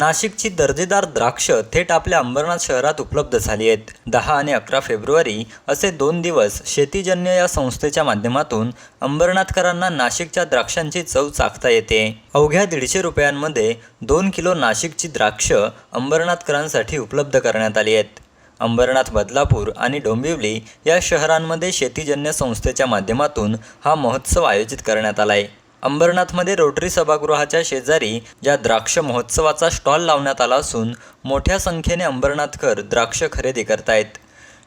नाशिकची दर्जेदार द्राक्ष थेट आपल्या अंबरनाथ शहरात उपलब्ध झाली आहेत. दहा आणि अकरा फेब्रुवारी असे दोन दिवस शेतीजन्य या संस्थेच्या माध्यमातून अंबरनाथकरांना नाशिकच्या द्राक्षांची चव चाखता येते. अवघ्या दीडशे रुपयांमध्ये दोन किलो नाशिकची द्राक्ष अंबरनाथकरांसाठी उपलब्ध करण्यात आली आहेत. अंबरनाथ बदलापूर आणि डोंबिवली या शहरांमध्ये शेतीजन्य संस्थेच्या माध्यमातून हा महोत्सव आयोजित करण्यात आला आहे अंबरनाथमध्ये रोटरी सभागृहाच्या शेजारी या द्राक्ष महोत्सवाचा स्टॉल लावण्यात आला असून मोठ्या संख्येने अंबरनाथकर द्राक्ष खरेदी करतायत.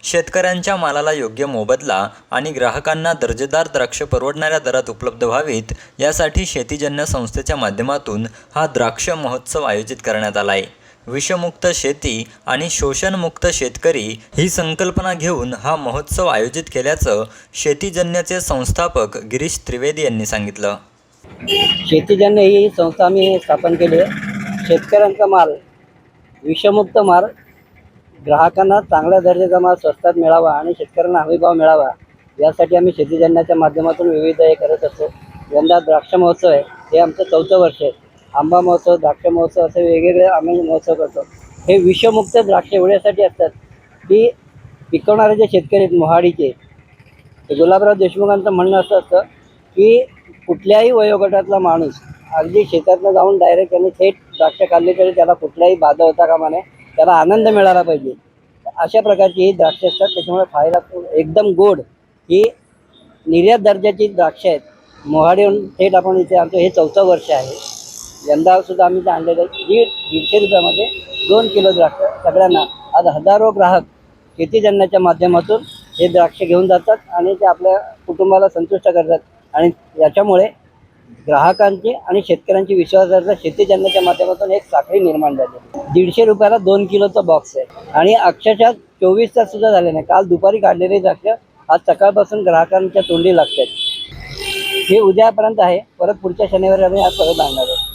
शेतकऱ्यांच्या मालाला योग्य मोबदला आणि ग्राहकांना दर्जेदार द्राक्ष परवडणाऱ्या दरात उपलब्ध व्हावीत यासाठी शेतीजन्य संस्थेच्या माध्यमातून हा द्राक्ष महोत्सव आयोजित करण्यात आला आहे विषमुक्त शेती आणि शोषणमुक्त शेतकरी ही संकल्पना घेऊन हा महोत्सव आयोजित केल्याचं शेतीजन्यचे संस्थापक गिरीश त्रिवेदी यांनी सांगितलं. शेतीजन्य ही संस्था आम्ही स्थापन केली आहे. शेतकऱ्यांचा माल विषमुक्त माल ग्राहकांना चांगल्या दर्जाचा माल स्वस्तात मिळावा आणि शेतकऱ्यांना हमीभाव मिळावा यासाठी आम्ही शेतीजन्याच्या माध्यमातून विविध हे करत असतो. यंदा द्राक्ष महोत्सव आहे. हे आमचं चौथं वर्ष आहे. आंबा महोत्सव द्राक्ष महोत्सव असे वेगवेगळे आम्ही महोत्सव करतो. हे विषमुक्त द्राक्ष एवढ्यासाठी असतात की पिकवणारे जे शेतकरी आहेत मोहाडीचे गुलाबराव देशमुखांचं म्हणणं असं असतं की कुठल्याही वयोगटातला माणूस अगदी शेतातनं जाऊन डायरेक्ट त्याने थेट द्राक्ष खाल्ली तरी त्याला कुठलाही बाधा होता कामा नये त्याला आनंद मिळाला पाहिजे. अशा प्रकारची ही द्राक्ष असतात त्याच्यामुळे खायला एकदम गोड ही निर्यात दर्जाची द्राक्ष आहेत. मोहाडीहून थेट आपण इथे आणतो हे चौथं वर्ष आहे. यंदासुद्धा आम्ही ते आणलेलं आहे. दीड दीडशे रुपयामध्ये दोन किलो द्राक्ष. सगळ्यांना आज हजारो ग्राहक शेतीजन्याच्या माध्यमातून हे द्राक्ष घेऊन जातात आणि ते आपल्या कुटुंबाला संतुष्ट करतात. आणि याच्यामुळे ग्राहकांची आणि शेतकऱ्यांची विश्वासार्हता शेतीजन्याच्या माध्यमातून एक साखळी निर्माण झाली. दीडशे रुपयाला दोन किलोचा बॉक्स आहे. आणि अक्षरशः चोवीस तास सुद्धा झाले नाही. काल दुपारी काढलेले द्राक्ष आज सकाळपासून ग्राहकांच्या तोंडी लागतात हे उद्यापर्यंत आहे. परत पुढच्या शनिवारी आम्ही आज परत आणणार आहे